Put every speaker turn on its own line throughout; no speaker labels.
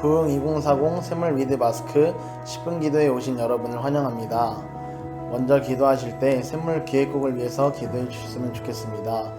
부흥 2040 샘물 위드 마스크 10분 기도에 오신 여러분을 환영합니다. 먼저 기도하실 때 샘물 기획국을 위해서 기도해 주셨으면 좋겠습니다.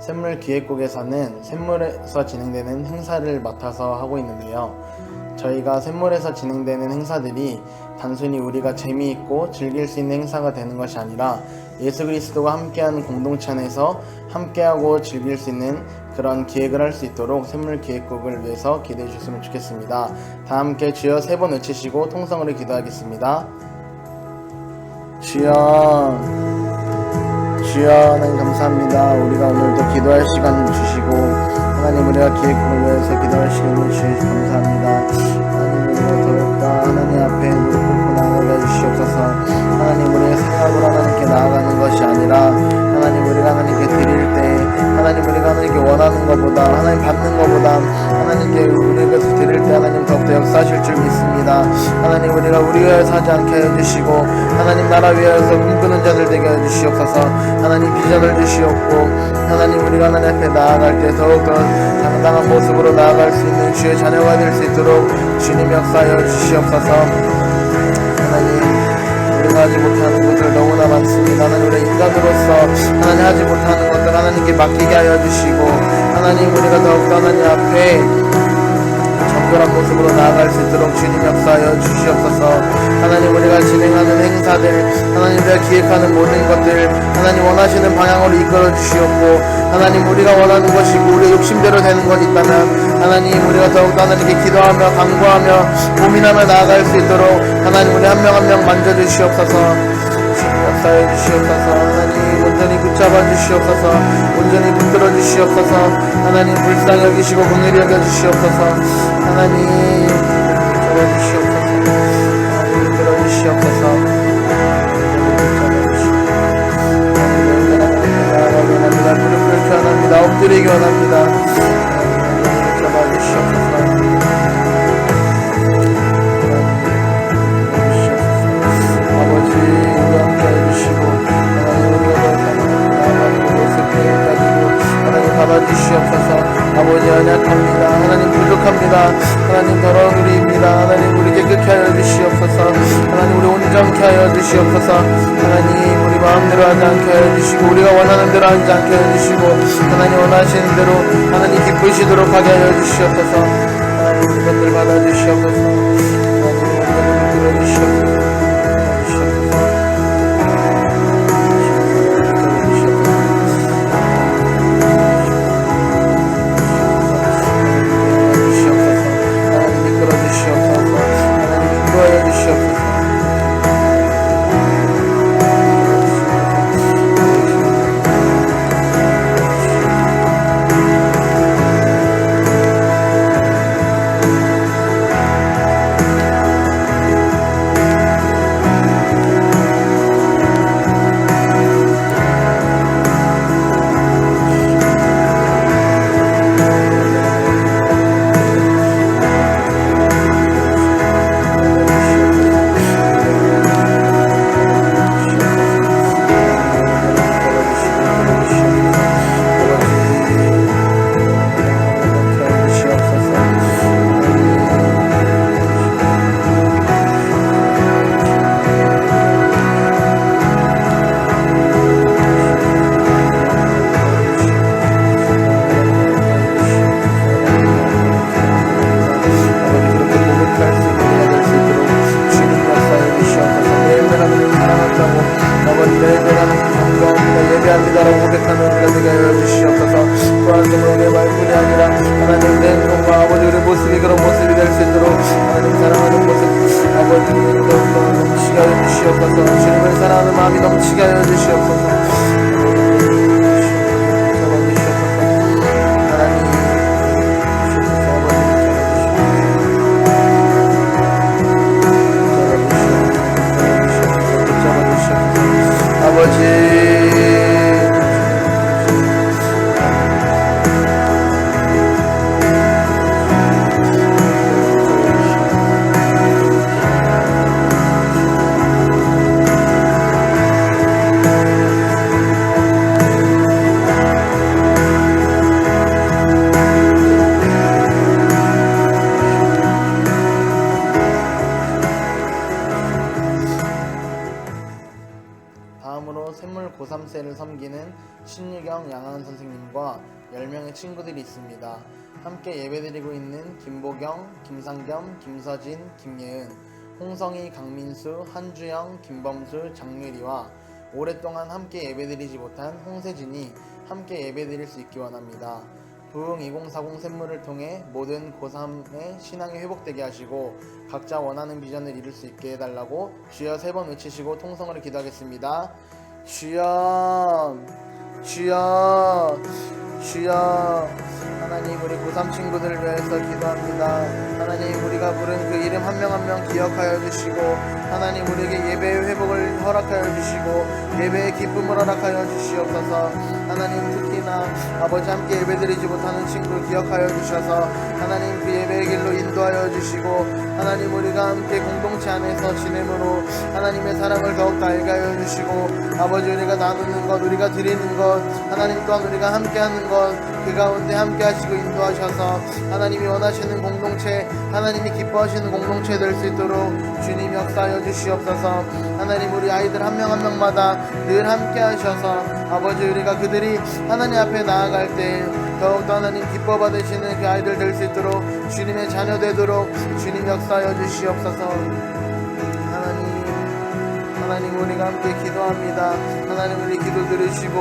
샘물 기획국에서는 샘물에서 진행되는 행사를 맡아서 하고 있는데요. 저희가 샘물에서 진행되는 행사들이 단순히 우리가 재미있고 즐길 수 있는 행사가 되는 것이 아니라 예수 그리스도가 함께하는 공동체 안에서 함께하고 즐길 수 있는 그런 기획을 할 수 있도록 샘물 기획국을 위해서 기도해 주셨으면 좋겠습니다. 다 함께 주여 세 번 외치시고 통성으로 기도하겠습니다. 주여 주여 하나님 감사합니다. 우리가 오늘도 기도할 시간 주시고 하나님 우리가 기획국을 위해서 기도할 시간을 주셔서 감사합니다. 하나님 앞에 무릎 꿇고 나아가 주시옵소서. 하나님 우리의 생각으로 하나님께 나아가는 것이 아니라 원하는 것보다 하나님 받는 것보다 하나님께 우리에게서 드릴 때 하나님 더욱더 역사하실 줄 믿습니다. 하나님 우리가 우리 위하여서 하지 않게 해주시고 하나님 나라 위하여서 꿈꾸는 자들 되게 해주시옵소서 하나님 비전을 주시옵고 하나님 우리가 하나님 앞에 나아갈 때 더욱더 당당한 모습으로 나아갈 수 있는 주의 자녀가 될 수 있도록 주님 역사하여 주시옵소서 하지 못하는 것들 너무나 많습니다. 하나님 우리 인간으로서 하나님 하지 못하는 것들 하나님께 맡기게 하여 주시고 하나님 우리가 더욱더 하나님 앞에 정결한 모습으로 나아갈 수 있도록 주님 역사하여 주시옵소서. 하나님 우리가 진행하는 행사들 하나님 우리가 기획하는 모든 것들 하나님 원하시는 방향으로 이끌어 주시옵고 하나님 우리가 원하는 것이고 우리의 욕심대로 되는 것 있다면 하나님 우리가 더욱더 하나님께 기도하며 간구하며 고민하며 나아갈 수 있도록 하나님 우리 한 명 한 명 만져주시옵소서 주님 역사해 주시옵소서. 하나님 온전히 붙잡아 주시옵소서. 온전히 붙들어 주시옵소서. 하나님 불쌍히 여기시고 긍휼히 여겨 주시옵소서. 하나님 붙들어 주시옵소서. 하나님 붙들어 주시옵소서. 엎드리기 원합니다. 부족합니다. 하나님 더러운 우리입니다. 하나님 우리 깨끗게 하여 주시옵소서. 하나님 우리 온전케 하여 주시옵소서. 하나님 우리 마음대로 하지 않게 하여 주시고 우리가 원하는 대로 하지 않게 하여 주시고 하나님 원하시는 대로 하나님 기쁘시도록 하게 하여 주시옵소서. 하나님 우리 것들 받아 주시옵소서. 하나님 우리 것들 들어 주시옵소서 고백하는 우리가 되게 하여 주시옵소서 또한 우리의 말뿐이 아니라 하나님 내 행동과 아버지 우리의 모습이 그런 모습이 될 수 있도록 하나님 사랑하는 모습 아버지 더욱더 넘치게 하여 주시옵소서 주님을 사랑하는 마음이 넘치게 하여 주시옵소서 있는 신유경 양하은 선생님과 10명의 친구들이 있습니다. 함께 예배드리고 있는 김보경, 김상겸, 김서진, 김예은, 홍성희, 강민수, 한주영, 김범수, 장유리와 오랫동안 함께 예배드리지 못한 홍세진이 함께 예배드릴 수 있기 원합니다. 부흥 2040 샘물을 통해 모든 고3의 신앙이 회복되게 하시고 각자 원하는 비전을 이룰 수 있게 해달라고 주여 세 번 외치시고 통성으로 기도하겠습니다. 주여 주여 주여 하나님 우리 고3 친구들을 위해서 기도합니다. 하나님 우리가 부른 그 이름 한 명 한 명 기억하여 주시고 하나님 우리에게 예배의 회복을 허락하여 주시고 예배의 기쁨을 허락하여 주시옵소서 하나님 특히나 아버지 함께 예배드리지 못하는 친구 기억하여 주셔서 하나님 그 예배의 길로 인도하여 주시고 하나님 우리가 함께 공동체 안에서 지내므로 하나님의 사랑을 더욱 하여 주시고 아버지 우리가 나누는 것 우리가 드리는 것 하나님 또한 우리가 함께 하는 것 그 가운데 함께 하시고 인도하셔서 하나님이 원하시는 공동체 하나님이 기뻐하시는 공동체 될 수 있도록 주님 역사하여 주시옵소서. 하나님 우리 아이들 한명한 명마다 늘 함께 하셔서 아버지 우리가 그들이 하나님 앞에 나아갈 때 더욱더 하나님 기뻐 받으시는 그 아이들 될 수 있도록 주님의 자녀 되도록 주님 역사하여 주시옵소서 하나님 하나님 우리가 함께 기도합니다. 하나님 우리 기도 들으시고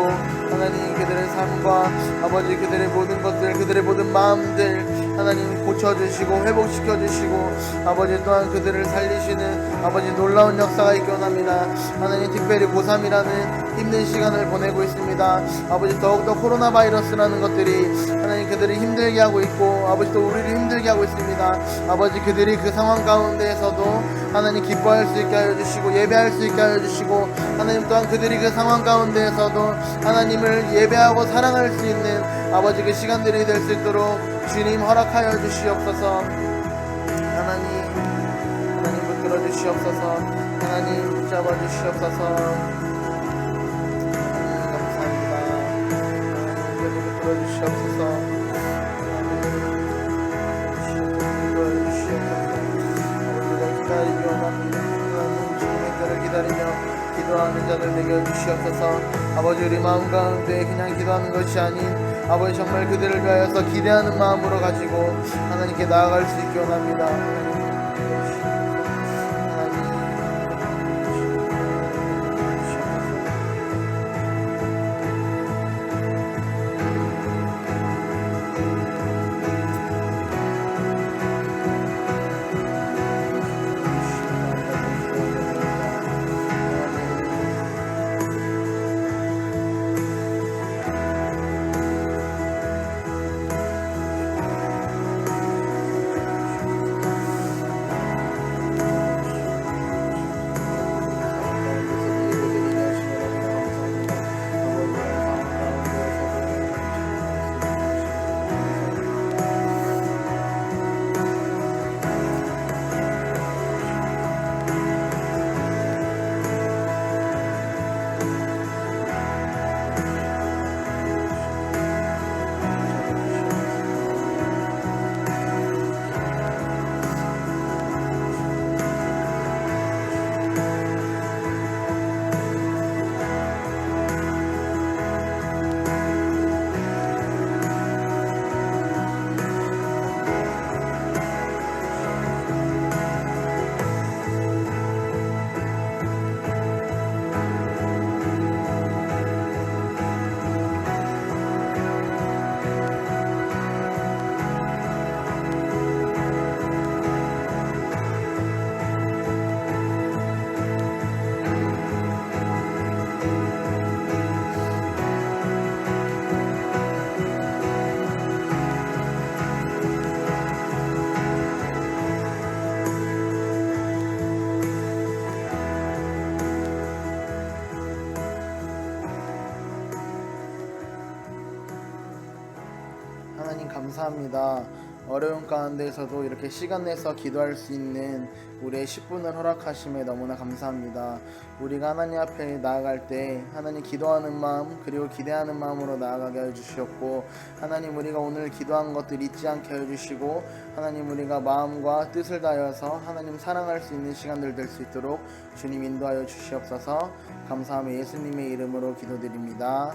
하나님 그들의 삶과 아버지 그들의 모든 것들 그들의 모든 마음들 하나님 고쳐주시고 회복시켜주시고 아버지 또한 그들을 살리시는 아버지 놀라운 역사가 있기 원합니다. 하나님 특별히 고3이라는 힘든 시간을 보내고 있습니다. 아버지 더욱더 코로나 바이러스라는 것들이 하나님 그들을 힘들게 하고 있고 아버지 또 우리를 힘들게 하고 있습니다. 아버지 그들이 그 상황 가운데에서도 하나님 기뻐할 수 있게 하여 주시고 예배할 수 있게 하여 주시고 하나님 또한 그들이 그 상황 가운데에서도 하나님을 예배하고 사랑할 수 있는 아버지 그 시간들이 될 수 있도록 주님 허락하여 주시옵소서. 하나님 하나님 붙들어 주시옵소서. 하나님 붙잡아 주시옵소서. 하나님 감사합니다. 하나님 붙들어 주시옵소서. 기도하는 자들 되게 주시옵소서. 아버지 우리 마음 가운데 그냥 기도하는 것이 아닌 아버지 정말 그들을 위하여서 기대하는 마음으로 가지고 하나님께 나아갈 수 있게 원합니다. 감사합니다. 어려운 가운데에서도 이렇게 시간 내서 기도할 수 있는 우리의 10분을 허락하심에 너무나 감사합니다. 우리가 하나님 앞에 나아갈 때 하나님 기도하는 마음 그리고 기대하는 마음으로 나아가게 해 주시었고 하나님 우리가 오늘 기도한 것들 잊지 않게 해 주시고 하나님 우리가 마음과 뜻을 다하여서 하나님 사랑할 수 있는 시간들 될 수 있도록 주님 인도하여 주시옵소서 감사하며 예수님의 이름으로 기도드립니다.